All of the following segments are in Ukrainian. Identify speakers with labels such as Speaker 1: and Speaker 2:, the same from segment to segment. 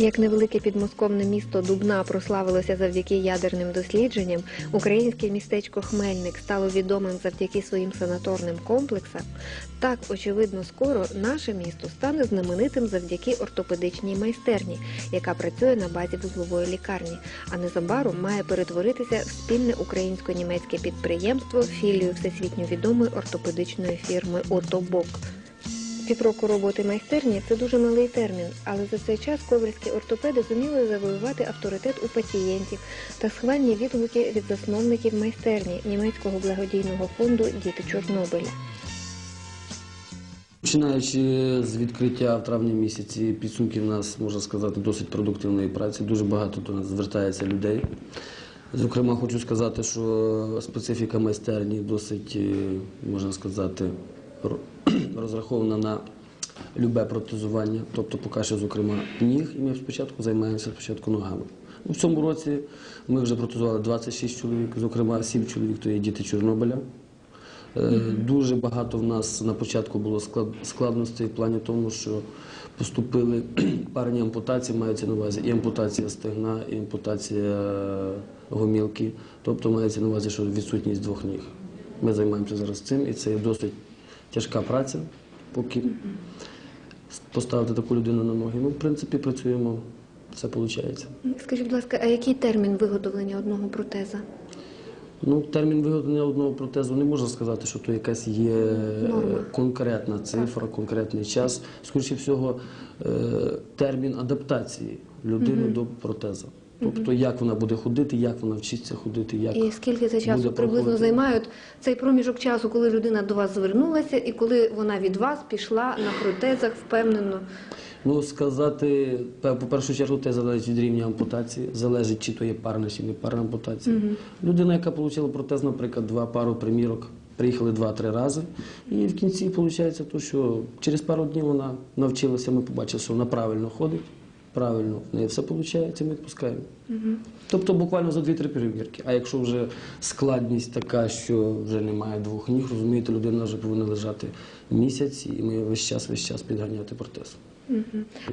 Speaker 1: Як невелике підмосковне місто Дубна прославилося завдяки ядерним дослідженням, українське містечко Хмельник стало відомим завдяки своїм санаторним комплексам, так очевидно скоро наше місто стане знаменитим завдяки ортопедичній майстерні, яка працює на базі вузлової лікарні, а незабаром має перетворитися в спільне українсько-німецьке підприємство філію всесвітньо відомої ортопедичної фірми Отобок. Півроку роботи майстерні це дуже малий термін, але за цей час ковальські ортопеди зуміли завоювати авторитет у пацієнтів та схвальні відгуки від засновників майстерні німецького благодійного фонду Діти Чорнобиля.
Speaker 2: Починаючи з відкриття в травні місяці підсумків у нас, можна сказати, досить продуктивної праці. Дуже багато до нас звертається людей. Зокрема, хочу сказати, що специфіка майстерні досить, е, можна сказати, розрахована на любе протезування, тобто поки що, зокрема, ніг, і ми спочатку займаємося спочатку ногами. У цьому році ми вже протезували 26 чоловік, зокрема 7 чоловік то є діти Чорнобиля. Е, Дуже багато в нас на початку було складностей в плані тому, що поступили парні ампутації, мається на увазі і ампутація стегна, і ампутація гомілки. Тобто мається на увазі, що відсутність двох ніг. Ми займаємося зараз цим, і це досить тяжка праця, поки поставити таку людину на ноги. Ну, в принципі, працюємо, все виходить.
Speaker 1: Скажіть, будь ласка, а який термін виготовлення одного протеза?
Speaker 2: Ну, термін виготовлення одного протезу не можна сказати, що то якась є е,
Speaker 1: Норма.
Speaker 2: конкретна цифра, конкретний час. Скоріше всього, е, термін адаптації людини до протеза. Тобто, як вона буде ходити, як вона вчиться ходити, як
Speaker 1: І скільки це часу приблизно займають цей проміжок часу, коли людина до вас звернулася, і коли вона від вас пішла на протезах впевнено?
Speaker 2: Ну, сказати, по першу чергу, це залежить від рівня ампутації, залежить, чи то є парна, чи не парна ампутація. Людина, яка отримала протез, наприклад, два пару примірок, приїхали два-три рази, і в кінці виходить, то, що через пару днів вона навчилася, ми побачили, що вона правильно ходить, правильно в неї все виходить, ми відпускаємо. Тобто буквально за дві-три перевірки. А якщо вже складність така, що вже немає двох ніг, розумієте, людина вже повинна лежати місяць, і ми весь час, весь час підганяти протез.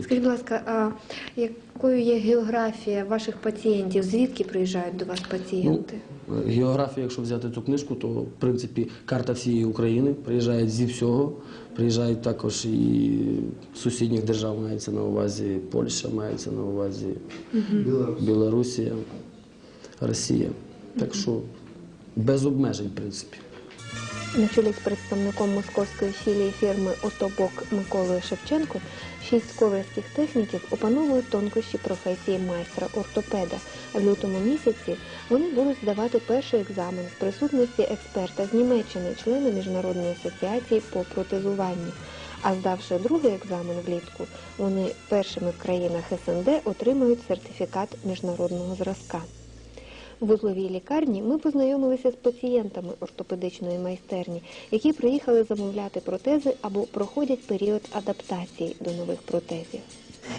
Speaker 1: Скажіть, будь ласка, а якою є географія ваших пацієнтів? Звідки приїжджають до вас пацієнти?
Speaker 2: Ну, Географія, якщо взяти цю книжку, то в принципі карта всієї України приїжджають зі всього. Приїжджають також і сусідніх держав мається на увазі Польща, мається на увазі Білорусія, Росія. Так що без обмежень, в принципі.
Speaker 1: На чолі з представником московської філії фірми Отобок Миколою Шевченко шість ковальських техніків опановують тонкощі професії майстра ортопеда. В лютому місяці вони будуть здавати перший екзамен в присутності експерта з Німеччини, члена міжнародної асоціації по протезуванню. А здавши другий екзамен влітку, вони першими в країнах СНД отримають сертифікат міжнародного зразка. В узловій лікарні ми познайомилися з пацієнтами ортопедичної майстерні, які приїхали замовляти протези або проходять період адаптації до нових протезів.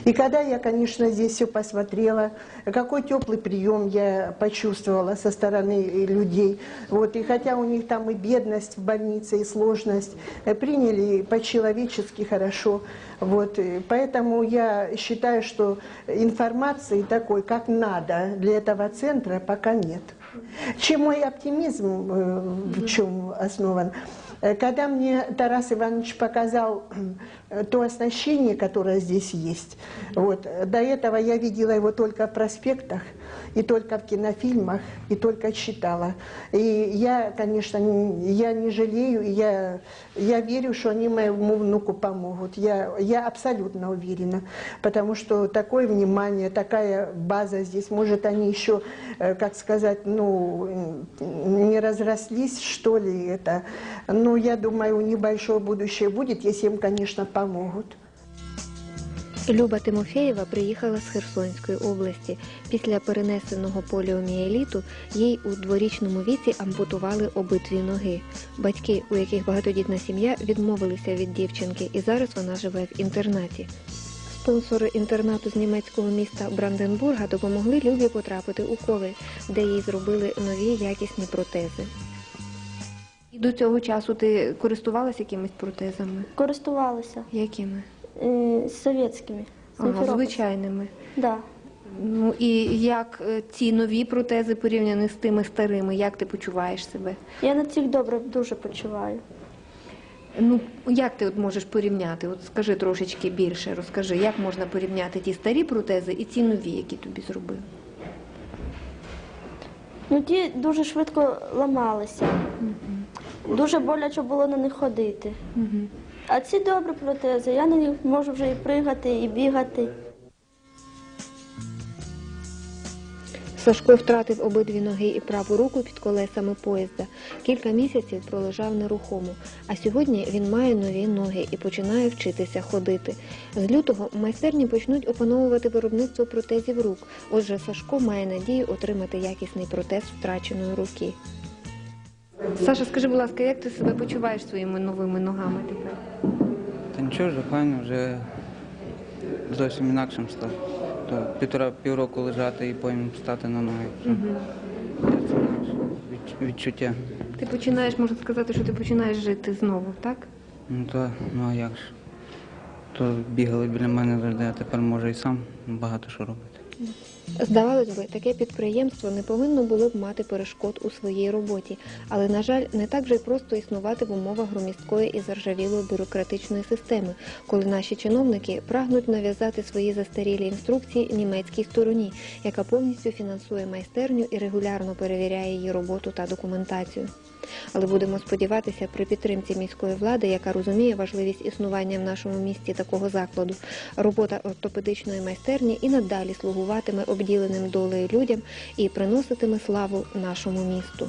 Speaker 3: И когда я, конечно, здесь все посмотрела, какой теплый прием я почувствовала со стороны э, людей. Вот, и хотя у них там и бедность в больнице, и сложность, э, приняли по-человечески хорошо. Вот, э, поэтому я считаю, что информации такой, как надо для этого центра, пока нет. Чем мой оптимизм э, в чем основан? Э, Когда мне Тарас Иванович показал э, то оснащение, которое здесь есть, вот, до этого я видела его только в проспектах, и только в кинофильмах, и только читала. И я, конечно, не- я не жалею, я, я верю, что они моему внуку помогут. Я, я абсолютно уверена, потому что такое внимание, такая база здесь, может, они еще, э, как сказать, ну, не разрослись, что ли, это. Но я думаю, у них большое будущее будет, если им, конечно, помогут.
Speaker 1: Люба Тимофєєва приїхала з Херсонської області. Після перенесеного поліомієліту їй у дворічному віці ампутували обидві ноги. Батьки, у яких багатодітна сім'я, відмовилися від дівчинки, і зараз вона живе в інтернаті. Спонсори інтернату з німецького міста Бранденбурга допомогли Любі потрапити у Ковель, де їй зробили нові якісні протези. І до цього часу ти користувалася якимись протезами?
Speaker 4: Користувалися
Speaker 1: Якими?
Speaker 4: Е, совєтськими.
Speaker 1: Ага, звичайними.
Speaker 4: Да.
Speaker 1: Ну і як е, ці нові протези порівняні з тими старими, як ти почуваєш себе?
Speaker 4: Я на цих добре дуже почуваю.
Speaker 1: Ну як ти от можеш порівняти? От скажи трошечки більше, розкажи, як можна порівняти ті старі протези і ці нові, які тобі зробили?
Speaker 4: Ну ті дуже швидко ламалися. Дуже боляче було на них ходити. А ці добрі протези, я на них можу вже і пригати, і бігати.
Speaker 1: Сашко втратив обидві ноги і праву руку під колесами поїзда. Кілька місяців пролежав нерухомо. А сьогодні він має нові ноги і починає вчитися ходити. З лютого майстерні почнуть опановувати виробництво протезів рук. Отже, Сашко має надію отримати якісний протез втраченої руки. Саша, скажи, будь ласка, як ти себе почуваєш своїми новими ногами тепер?
Speaker 5: Та нічого, вже файно, вже зовсім інакшим став. То півтора півроку лежати і потім стати на ноги. Це інакше відчуття.
Speaker 1: Ти починаєш, можна сказати, що ти починаєш жити знову, так?
Speaker 5: Ну то ну а як ж? То бігали біля мене завжди, а тепер може і сам багато що робити.
Speaker 1: Здавалось би, таке підприємство не повинно було б мати перешкод у своїй роботі, але, на жаль, не так же й просто існувати в умовах громісткої і заржавілої бюрократичної системи, коли наші чиновники прагнуть нав'язати свої застарілі інструкції німецькій стороні, яка повністю фінансує майстерню і регулярно перевіряє її роботу та документацію. Але будемо сподіватися, при підтримці міської влади, яка розуміє важливість існування в нашому місті такого закладу, робота ортопедичної майстерні і надалі слугуватиме обділеним долею людям і приноситиме славу нашому місту.